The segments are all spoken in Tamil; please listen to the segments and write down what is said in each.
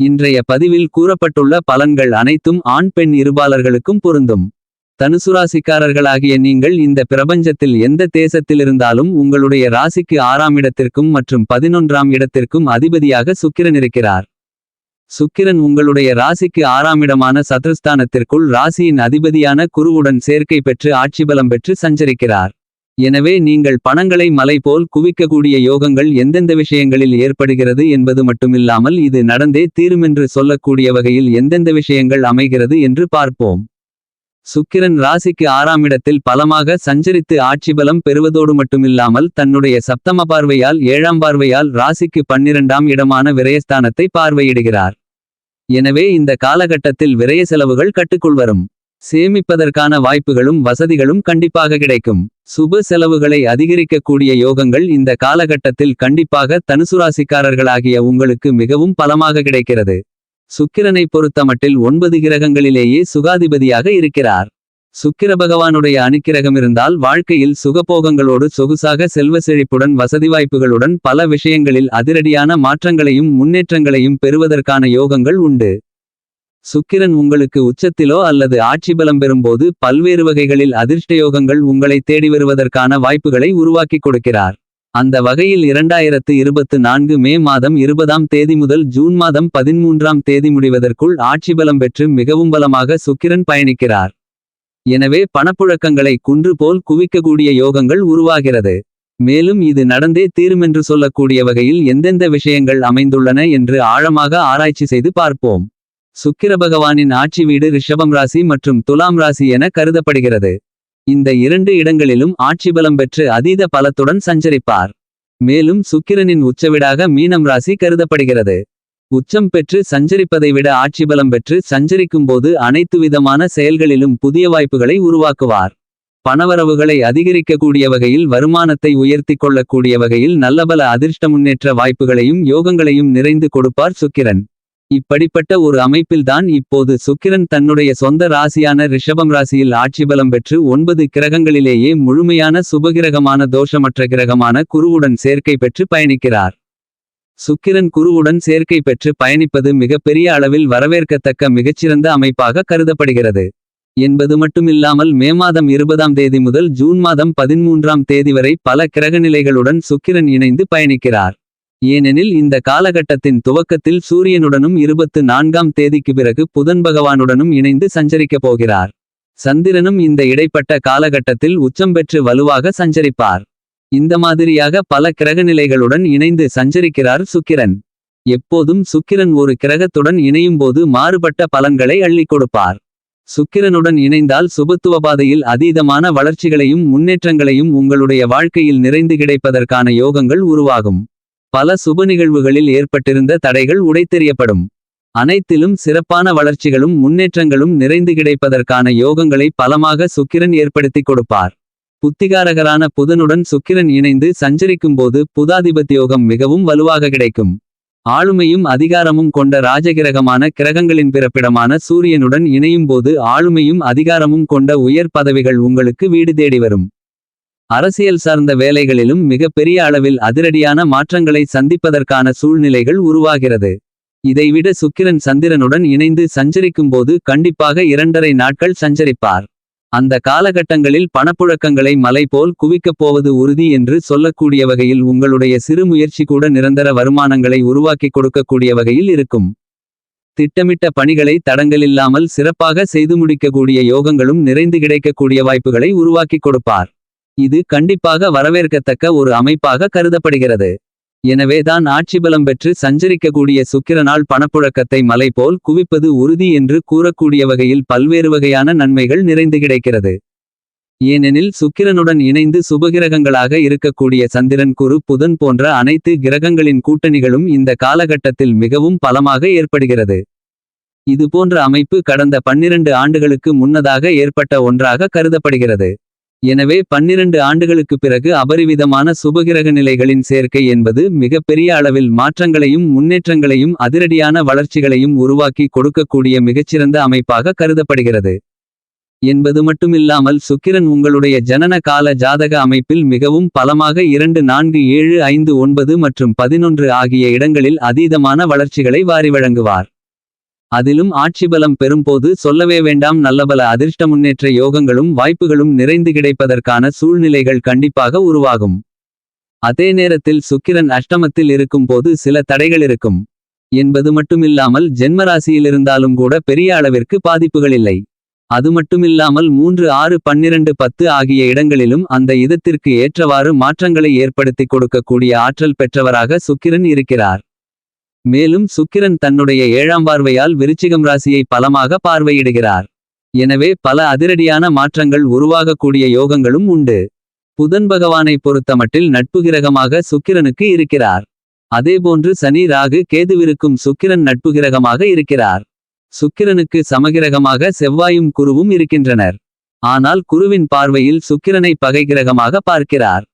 இன்றைய பதிவில் கூறப்பட்டுள்ள பலன்கள் அனைத்தும் ஆண் பெண் இருபாலர்களுக்கும் பொருந்தும். தனுசுராசிக்காரர்களாகிய நீங்கள் இந்த பிரபஞ்சத்தில் எந்த தேசத்திலிருந்தாலும் உங்களுடைய ராசிக்கு ஆறாம் இடத்திற்கும் மற்றும் பதினொன்றாம் இடத்திற்கும் அதிபதியாக சுக்கிரன் இருக்கிறார். சுக்கிரன் உங்களுடைய ராசிக்கு ஆறாம் இடமான சத்ருஸ்தானத்திற்குள் ராசியின் அதிபதியான குருவுடன் சேர்க்கை பெற்று ஆட்சிபலம் பெற்று சஞ்சரிக்கிறார். எனவே நீங்கள் பணங்களை மலை போல் குவிக்கக்கூடிய யோகங்கள் எந்தெந்த விஷயங்களில் ஏற்படுகிறது என்பது மட்டுமில்லாமல் இது நடந்தே தீருமென்று சொல்லக்கூடிய வகையில் எந்தெந்த விஷயங்கள் அமைகிறது என்று பார்ப்போம். சுக்கிரன் ராசிக்கு ஆறாம் இடத்தில் பலமாக சஞ்சரித்து ஆட்சி பலம் பெறுவதோடு மட்டுமில்லாமல் தன்னுடைய சப்தம பார்வையால் ஏழாம் பார்வையால் ராசிக்கு பன்னிரண்டாம் இடமான விரயஸ்தானத்தை பார்வையிடுகிறார். எனவே இந்த காலகட்டத்தில் விரய செலவுகள் கட்டுக்குள் வரும். சேமிப்பதற்கான வாய்ப்புகளும் வசதிகளும் கண்டிப்பாக கிடைக்கும். சுப செலவுகளை அதிகரிக்கக்கூடிய யோகங்கள் இந்த காலகட்டத்தில் கண்டிப்பாக தனுசுராசிக்காரர்களாகிய உங்களுக்கு மிகவும் பலமாக கிடைக்கிறது. சுக்கிரனை பொறுத்தமட்டில் ஒன்பது கிரகங்களிலேயே சுகாதிபதியாக இருக்கிறார். சுக்கிர பகவானுடைய அனுக்கிரகமிருந்தால் வாழ்க்கையில் சுகபோகங்களோடு சொகுசாக செல்வ செழிப்புடன் வசதி வாய்ப்புகளுடன் பல விஷயங்களில் அதிரடியான மாற்றங்களையும் முன்னேற்றங்களையும் பெறுவதற்கான யோகங்கள் உண்டு. சுக்கிரன் உங்களுக்கு உச்சத்திலோ அல்லது ஆட்சி பலம் பெறும்போது பல்வேறு வகைகளில் அதிர்ஷ்டயோகங்கள் உங்களை தேடி வருவதற்கான வாய்ப்புகளை உருவாக்கிக் கொடுக்கிறார். அந்த வகையில் இரண்டாயிரத்து இருபத்து நான்கு மே மாதம் இருபதாம் தேதி முதல் ஜூன் மாதம் பதின்மூன்றாம் தேதி முடிவதற்குள் ஆட்சி பலம் பெற்று மிகவும் பலமாக சுக்கிரன் பயணிக்கிறார். எனவே பணப்புழக்கங்களை குன்று போல் குவிக்கக்கூடிய யோகங்கள் உருவாகிறது. மேலும் இது நடந்தே தீருமென்று சொல்லக்கூடிய வகையில் எந்தெந்த விஷயங்கள் அமைந்துள்ளன என்று ஆழமாக ஆராய்ச்சி செய்து பார்ப்போம். சுக்கிர பகவானின் ஆட்சி வீடு ரிஷபம் ராசி மற்றும் துலாம் ராசி என கருதப்படுகிறது. இந்த இரண்டு இடங்களிலும் ஆட்சி பலம் பெற்று அதீத பலத்துடன் சஞ்சரிப்பார். மேலும் சுக்கிரனின் உச்சவிடாக மீனம் ராசி கருதப்படுகிறது. உச்சம் பெற்று சஞ்சரிப்பதை விட ஆட்சிபலம் பெற்று சஞ்சரிக்கும்போது அனைத்து விதமான செயல்களிலும் புதிய வாய்ப்புகளை உருவாக்குவார். பணவரவுகளை அதிகரிக்கக்கூடிய வகையில் வருமானத்தை உயர்த்திக் கொள்ளக்கூடிய வகையில் நல்லபல அதிர்ஷ்ட முன்னேற்ற வாய்ப்புகளையும் யோகங்களையும் நிறைந்து கொடுப்பார் சுக்கிரன். இப்படிப்பட்ட ஒரு அமைப்பில்தான் இப்போது சுக்கிரன் தன்னுடைய சொந்த ராசியான ரிஷபம் ராசியில் ஆட்சிபலம் பெற்று ஒன்பது கிரகங்களிலேயே முழுமையான சுபகிரகமான தோஷமற்ற கிரகமான குருவுடன் சேர்க்கை பெற்று பயணிக்கிறார். சுக்கிரன் குருவுடன் சேர்க்கை பெற்று பயணிப்பது மிகப்பெரிய அளவில் வரவேற்கத்தக்க மிகச்சிறந்த அமைப்பாக கருதப்படுகிறது. என்பது மட்டுமில்லாமல் மே மாதம் இருபதாம் தேதி முதல் ஜூன் மாதம் பதின்மூன்றாம் தேதி வரை பல கிரகநிலைகளுடன் சுக்கிரன் இணைந்து பயணிக்கிறார். ஏனெனில் இந்த காலகட்டத்தின் துவக்கத்தில் சூரியனுடனும் இருபத்து நான்காம் தேதிக்கு பிறகு புதன் பகவானுடனும் இணைந்து சஞ்சரிக்கப் போகிறார். சந்திரனும் இந்த இடைப்பட்ட காலகட்டத்தில் உச்சம் பெற்று வலுவாக சஞ்சரிப்பார். இந்த மாதிரியாக பல கிரகநிலைகளுடன் இணைந்து சஞ்சரிக்கிறார் சுக்கிரன். எப்போதும் சுக்கிரன் ஒரு கிரகத்துடன் இணையும்போது மாறுபட்ட பலன்களை அள்ளிக் கொடுப்பார். சுக்கிரனுடன் இணைந்தால் சுபத்துவபாதையில் அதீதமான வளர்ச்சிகளையும் முன்னேற்றங்களையும் உங்களுடைய வாழ்க்கையில் நிறைந்து கிடைப்பதற்கான யோகங்கள் உருவாகும். பல சுப நிகழ்வுகளில் ஏற்பட்டிருந்த தடைகள் உடைத்தெறியப்படும். அனைத்திலும் சிறப்பான வளர்ச்சிகளும் முன்னேற்றங்களும் நிறைந்து கிடைப்பதற்கான யோகங்களை பலமாக சுக்கிரன் ஏற்படுத்திக் கொடுப்பார். புத்திகாரகரான புதனுடன் சுக்கிரன் இணைந்து சஞ்சரிக்கும்போது புதாதிபத்தியோகம் மிகவும் வலுவாக கிடைக்கும். ஆளுமையும் அதிகாரமும் கொண்ட ராஜகிரகமான கிரகங்களின் பிறப்பிடமான சூரியனுடன் இணையும்போது ஆளுமையும் அதிகாரமும் கொண்ட உயர் பதவிகள் உங்களுக்கு வீடு தேடி வரும். அரசியல் சார்ந்த வேலைகளிலும் மிக பெரிய அளவில் அதிரடியான மாற்றங்களை சந்திப்பதற்கான சூழ்நிலைகள் உருவாகிறது. இதைவிட சுக்கிரன் சந்திரனுடன் இணைந்து சஞ்சரிக்கும்போது கண்டிப்பாக இரண்டரை நாட்கள் சஞ்சரிப்பார். அந்த காலகட்டங்களில் பணப்புழக்கங்களை மலை போல் குவிக்கப் போவது உறுதி என்று சொல்லக்கூடிய வகையில் உங்களுடைய சிறு முயற்சி கூட நிரந்தர வருமானங்களை உருவாக்கிக் கொடுக்கக்கூடிய வகையில் இருக்கும். திட்டமிட்ட பணிகளை தடங்கலில்லாமல் சிறப்பாக செய்து முடிக்கக்கூடிய யோகங்களும் நிறைந்து கிடைக்கக்கூடிய வாய்ப்புகளை உருவாக்கிக் கொடுப்பார். இது கண்டிப்பாக வரவேற்கத்தக்க ஒரு அமைப்பாக கருதப்படுகிறது. எனவேதான் ஆட்சிபலம் பெற்று சஞ்சரிக்கக்கூடிய சுக்கிரனால் பணப்புழக்கத்தை மலை போல் குவிப்பது உறுதி என்று கூறக்கூடிய வகையில் பல்வேறு வகையான நன்மைகள் நிறைந்து கிடைக்கிறது. ஏனெனில் சுக்கிரனுடன் இணைந்து சுபகிரகங்களாக இருக்கக்கூடிய சந்திரன் குரு புதன் போன்ற அனைத்து கிரகங்களின் கூட்டணிகளும் இந்த காலகட்டத்தில் மிகவும் பலமாக ஏற்படுகிறது. இதுபோன்ற அமைப்பு கடந்த பன்னிரண்டு ஆண்டுகளுக்கு முன்னதாக ஏற்பட்ட ஒன்றாக கருதப்படுகிறது. எனவே பன்னிரண்டு ஆண்டுகளுக்குப் பிறகு அபரிவிதமான சுபகிரக நிலைகளின் சேர்க்கை என்பது மிகப்பெரிய அளவில் மாற்றங்களையும் முன்னேற்றங்களையும் அதிரடியான வளர்ச்சிகளையும் உருவாக்கி கொடுக்கக்கூடிய மிகச்சிறந்த அமைப்பாக கருதப்படுகிறது. என்பது மட்டுமில்லாமல் சுக்கிரன் உங்களுடைய ஜனன கால ஜாதக அமைப்பில் மிகவும் பலமாக இரண்டு நான்கு ஏழு ஐந்து ஒன்பது மற்றும் பதினொன்று ஆகிய இடங்களில் அதீதமான வளர்ச்சிகளை வாரி வழங்குவார் அதிலும் ஆட்சிபலம் பெறும்போது சொல்லவே வேண்டாம் நல்லபல அதிர்ஷ்ட முன்னேற்ற யோகங்களும் வாய்ப்புகளும் நிறைந்து கிடைப்பதற்கான சூழ்நிலைகள் கண்டிப்பாக உருவாகும். அதே நேரத்தில் சுக்கிரன் அஷ்டமத்தில் இருக்கும் போது சில தடைகள் இருக்கும். என்பது மட்டுமில்லாமல் ஜென்மராசியிலிருந்தாலும் கூட பெரிய அளவிற்கு பாதிப்புகள் இல்லை. அது மட்டுமில்லாமல் மூன்று ஆறு பன்னிரண்டு பத்து ஆகிய இடங்களிலும் அந்த இதத்திற்கு ஏற்றவாறு மாற்றங்களை ஏற்படுத்தி கொடுக்கக்கூடிய ஆற்றல் பெற்றவராக சுக்கிரன் இருக்கிறார். மேலும் சுக்கிரன் தன்னுடைய ஏழாம் பார்வையால் விருச்சிகம் ராசியை பலமாக பார்வையிடுகிறார். எனவே பல அதிரடியான மாற்றங்கள் உருவாகக்கூடிய யோகங்களும் உண்டு. புதன் பகவானை பொறுத்தமட்டில் நட்பு கிரகமாக சுக்கிரனுக்கு இருக்கிறார். அதேபோன்று சனி ராகு கேதுவிருக்கும் சுக்கிரன் நட்பு கிரகமாக இருக்கிறார். சுக்கிரனுக்கு சமகிரகமாக செவ்வாயும் குருவும் இருக்கின்றனர். ஆனால் குருவின் பார்வையில் சுக்கிரனை பகை கிரகமாக பார்க்கிறார்.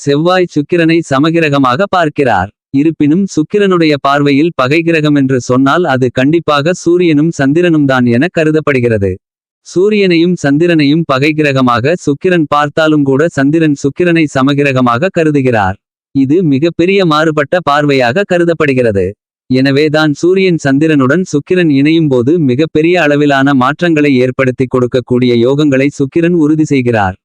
செவ்வாய் சுக்கிரனை சமகிரகமாக பார்க்கிறார். இருப்பினும் சுக்கிரனுடைய பார்வையில் பகை கிரகம் என்று சொன்னால் அது கண்டிப்பாக சூரியனும் சந்திரனும் தான் என கருதப்படுகிறது. சூரியனையும் சந்திரனையும் பகை கிரகமாக சுக்கிரன் பார்த்தாலும் கூட சந்திரன் சுக்கிரனை சமகிரகமாக கருதுகிறார். இது மிகப்பெரிய மாறுபட்ட பார்வையாக கருதப்படுகிறது. எனவேதான் சூரியன் சந்திரனுடன் சுக்கிரன் இணையும் போது மிகப்பெரிய அளவிலான மாற்றங்களை ஏற்படுத்தி கொடுக்கக்கூடிய யோகங்களை சுக்கிரன் உறுதி செய்கிறார்.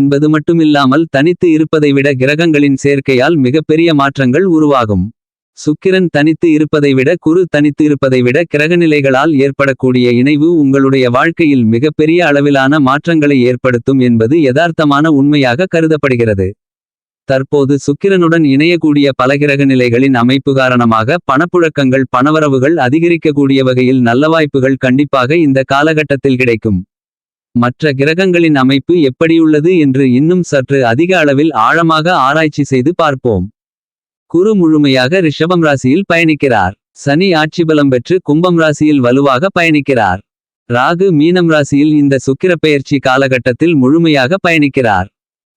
என்பது மட்டுமில்லாமல் தனித்து இருப்பதை விட கிரகங்களின் சேர்க்கையால் மிகப்பெரிய மாற்றங்கள் உருவாகும். சுக்கிரன் தனித்து இருப்பதை விட குரு தனித்து இருப்பதை விட கிரகநிலைகளால் ஏற்படக்கூடிய இணைவு உங்களுடைய வாழ்க்கையில் மிகப்பெரிய அளவிலான மாற்றங்களை ஏற்படுத்தும் என்பது யதார்த்தமான உண்மையாக கருதப்படுகிறது. தற்போது சுக்கிரனுடன் இணையக்கூடிய பல கிரகநிலைகளின் அமைப்பு காரணமாக பணப்புழக்கங்கள் பணவரவுகள் அதிகரிக்கக்கூடிய வகையில் நல்ல வாய்ப்புகள் கண்டிப்பாக இந்த காலகட்டத்தில் கிடைக்கும். மற்ற கிரகங்களின் அமைப்பு எப்படியுள்ளது என்று இன்னும் சற்று அதிக அளவில் ஆழமாக ஆராய்ச்சி செய்து பார்ப்போம். குரு முழுமையாக ரிஷபம் ராசியில் பயணிக்கிறார். சனி ஆட்சிபலம் பெற்று கும்பம் ராசியில் வலுவாக பயணிக்கிறார். ராகு மீனம் ராசியில் இந்த சுக்கிர பெயர்ச்சி காலகட்டத்தில் முழுமையாக பயணிக்கிறார்.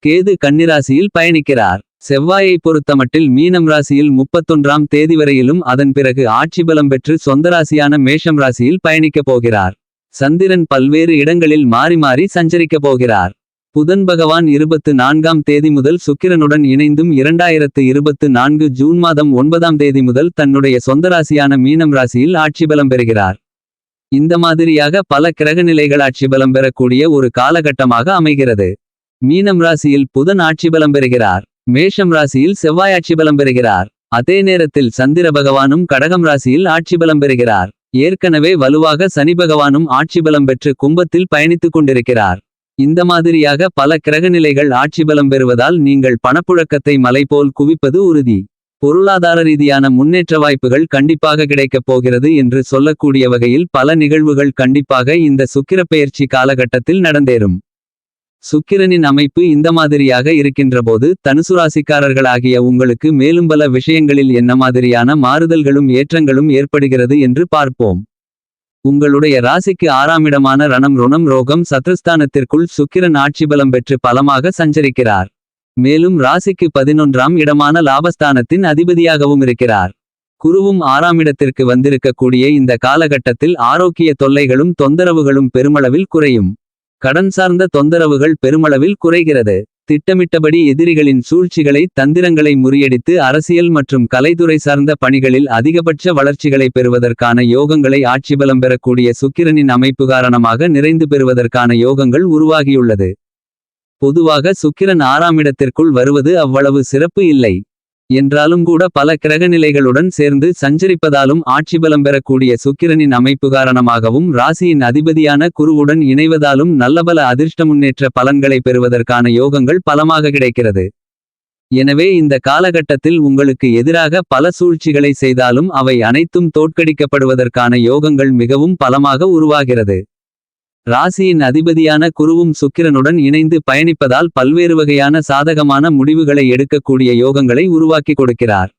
கேது கன்னிராசியில் பயணிக்கிறார். செவ்வாயை பொறுத்தமட்டில் மீனம் ராசியில் முப்பத்தொன்றாம் தேதி வரையிலும் அதன் பிறகு ஆட்சிபலம் பெற்று சொந்த ராசியான மேஷம் ராசியில் பயணிக்கப் போகிறார். சந்திரன் பல்வேறு இடங்களில் மாறி மாறி சஞ்சரிக்கப் போகிறார். புதன் பகவான் இருபத்து நான்காம் தேதி முதல் சுக்கிரனுடன் இணைந்தும் இரண்டாயிரத்து இருபத்து நான்கு ஜூன் மாதம் ஒன்பதாம் தேதி முதல் தன்னுடைய சொந்த ராசியான மீனம் ராசியில் ஆட்சிபலம் பெறுகிறார். இந்த மாதிரியாக பல கிரகநிலைகள் ஆட்சிபலம் பெறக்கூடிய ஒரு காலகட்டமாக அமைகிறது. மீனம் ராசியில் புதன் ஆட்சிபலம் பெறுகிறார். மேஷம் ராசியில் செவ்வாய் ஆட்சிபலம் பெறுகிறார். அதே நேரத்தில் சந்திர பகவானும் கடகம் ராசியில் ஆட்சிபலம் பெறுகிறார். ஏற்கனவே வலுவாக சனி பகவானும் ஆட்சிபலம் பெற்று கும்பத்தில் பயணித்துக் கொண்டிருக்கிறார். இந்த மாதிரியாக பல கிரகநிலைகள் ஆட்சிபலம் பெறுவதால் நீங்கள் பணப்புழக்கத்தை மலை போல் குவிப்பது உறுதி. பொருளாதார ரீதியான முன்னேற்ற வாய்ப்புகள் கண்டிப்பாக கிடைக்கப் போகிறது என்று சொல்லக்கூடிய வகையில் பல நிகழ்வுகள் கண்டிப்பாக இந்த சுக்கிரப்பெயர்ச்சி காலகட்டத்தில் நடந்தேறும். சுக்கிரனின் அமைப்பு இந்த மாதிரியாக இருக்கின்றபோது தனுசு ராசிக்காரர்களாகிய உங்களுக்கு மேலும் பல விஷயங்களில் என்ன மாதிரியான மாறுதல்களும் ஏற்றங்களும் ஏற்படுகிறது என்று பார்ப்போம். உங்களுடைய ராசிக்கு ஆறாமிடமான ரணம் ருணம் ரோகம் சத்ருஸ்தானத்திற்குள் சுக்கிரன் ஆட்சிபலம் பெற்று பலமாக சஞ்சரிக்கிறார். மேலும் ராசிக்கு பதினொன்றாம் இடமான லாபஸ்தானத்தின் அதிபதியாகவும் இருக்கிறார். குருவும் ஆறாம் இடத்திற்கு வந்திருக்கக்கூடிய இந்த காலகட்டத்தில் ஆரோக்கிய தொல்லைகளும் தொந்தரவுகளும் பெருமளவில் குறையும். கடன் சார்ந்த தொந்தரவுகள் பெருமளவில் குறைகிறது. திட்டமிட்டபடி எதிரிகளின் சூழ்ச்சிகளை தந்திரங்களை முறியடித்து அரசியல் மற்றும் கலைத்துறை சார்ந்த பணிகளில் அதிகபட்ச வளர்ச்சிகளை பெறுவதற்கான யோகங்களை ஆட்சிபலம் பெறக்கூடிய சுக்கிரனின் அமைப்பு காரணமாக நிறைந்து பெறுவதற்கான யோகங்கள் உருவாகியுள்ளது. பொதுவாக சுக்கிரன் ஆறாம் இடத்திற்குள் வருவது அவ்வளவு சிறப்பு இல்லை. என்றாலும் கூட பல கிரகநிலைகளுடன் சேர்ந்து சஞ்சரிப்பதாலும் ஆட்சிபலம் பெறக்கூடிய சுக்கிரனின் அமைப்பு காரணமாகவும் ராசியின் அதிபதியான குருவுடன் இணைவதாலும் நல்லபல அதிர்ஷ்ட முன்னேற்ற பலன்களை பெறுவதற்கான யோகங்கள் பலமாக கிடைக்கிறது. எனவே இந்த காலகட்டத்தில் உங்களுக்கு எதிராக பல சூழ்ச்சிகளை செய்தாலும் அவை அனைத்தும் தோற்கடிக்கப்படுவதற்கான யோகங்கள் மிகவும் பலமாக உருவாகிறது. ராசியின் அதிபதியான குருவும் சுக்கிரனுடன் இணைந்து பயணிப்பதால் பல்வேறு வகையான சாதகமான முடிவுகளை எடுக்கக்கூடிய யோகங்களை உருவாக்கி கொடுக்கிறார்.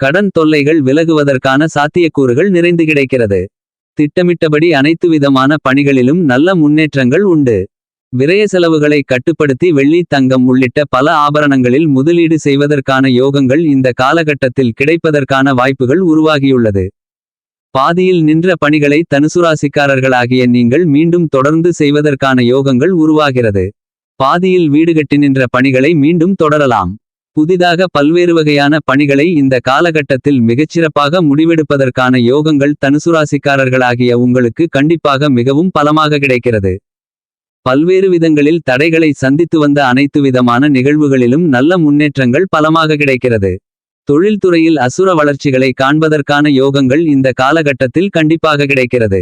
கடன் தொல்லைகள் விலகுவதற்கான சாத்தியக்கூறுகள் நிறைந்து கிடைக்கிறது. திட்டமிட்டபடி அனைத்து விதமான பணிகளிலும் நல்ல முன்னேற்றங்கள் உண்டு. விரய செலவுகளை கட்டுப்படுத்தி வெள்ளி தங்கம் உள்ளிட்ட பல ஆபரணங்களில் முதலீடு செய்வதற்கான யோகங்கள் இந்த காலகட்டத்தில் கிடைப்பதற்கான வாய்ப்புகள் உருவாகியுள்ளது. பாதியில் நின்ற பணிகளை தனுசுராசிக்காரர்களாகிய நீங்கள் மீண்டும் தொடர்ந்து செய்வதற்கான யோகங்கள் உருவாகிறது. பாதியில் வீடு கட்டி நின்ற பணிகளை மீண்டும் தொடரலாம். புதிதாக பல்வேறு வகையான பணிகளை இந்த காலகட்டத்தில் மிகச்சிறப்பாக முடிவெடுப்பதற்கான யோகங்கள் தனுசுராசிக்காரர்களாகிய உங்களுக்கு கண்டிப்பாக மிகவும் பலமாக கிடைக்கிறது. பல்வேறு விதங்களில் தடைகளை சந்தித்து வந்த அனைத்து விதமான நிகழ்வுகளிலும் நல்ல முன்னேற்றங்கள் பலமாக கிடைக்கிறது. தொழில்துறையில் அசுர வளர்ச்சிகளை காண்பதற்கான யோகங்கள் இந்த காலகட்டத்தில் கண்டிப்பாக கிடைக்கிறது.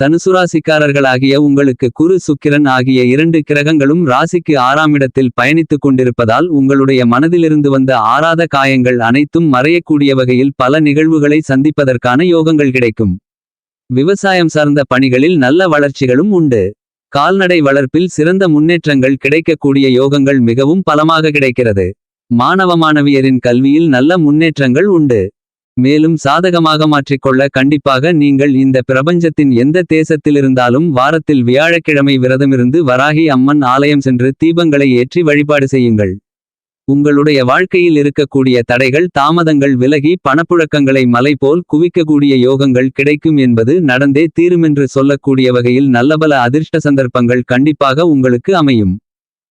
தனுசுராசிக்காரர்களாகிய உங்களுக்கு குரு சுக்கிரன் ஆகிய இரண்டு கிரகங்களும் ராசிக்கு ஆறாம் இடத்தில் பயணித்துக் கொண்டிருப்பதால் உங்களுடைய மனதிலிருந்து வந்த ஆறாத காயங்கள் அனைத்தும் மறையக்கூடிய வகையில் பல நிகழ்வுகளை சந்திப்பதற்கான யோகங்கள் கிடைக்கும். விவசாயம் சார்ந்த பணிகளில் நல்ல வளர்ச்சிகளும் உண்டு. கால்நடை வளர்ப்பில் சிறந்த முன்னேற்றங்கள் கிடைக்கக்கூடிய யோகங்கள் மிகவும் பலமாக கிடைக்கிறது. மாணவ மாணவியரின் கல்வியில் நல்ல முன்னேற்றங்கள் உண்டு. மேலும் சாதகமாக மாற்றிக்கொள்ள கண்டிப்பாக நீங்கள் இந்த பிரபஞ்சத்தின் எந்த தேசத்திலிருந்தாலும் வாரத்தில் வியாழக்கிழமை விரதமிருந்து வராகி அம்மன் ஆலயம் சென்று தீபங்களை ஏற்றி வழிபாடு செய்யுங்கள். உங்களுடைய வாழ்க்கையில் இருக்கக்கூடிய தடைகள் தாமதங்கள் விலகி பணப்புழக்கங்களை மலை போல் குவிக்கக்கூடிய யோகங்கள் கிடைக்கும் என்பது நடந்தே தீருமென்று சொல்லக்கூடிய வகையில் நல்லபல அதிர்ஷ்ட சந்தர்ப்பங்கள் கண்டிப்பாக உங்களுக்கு அமையும்.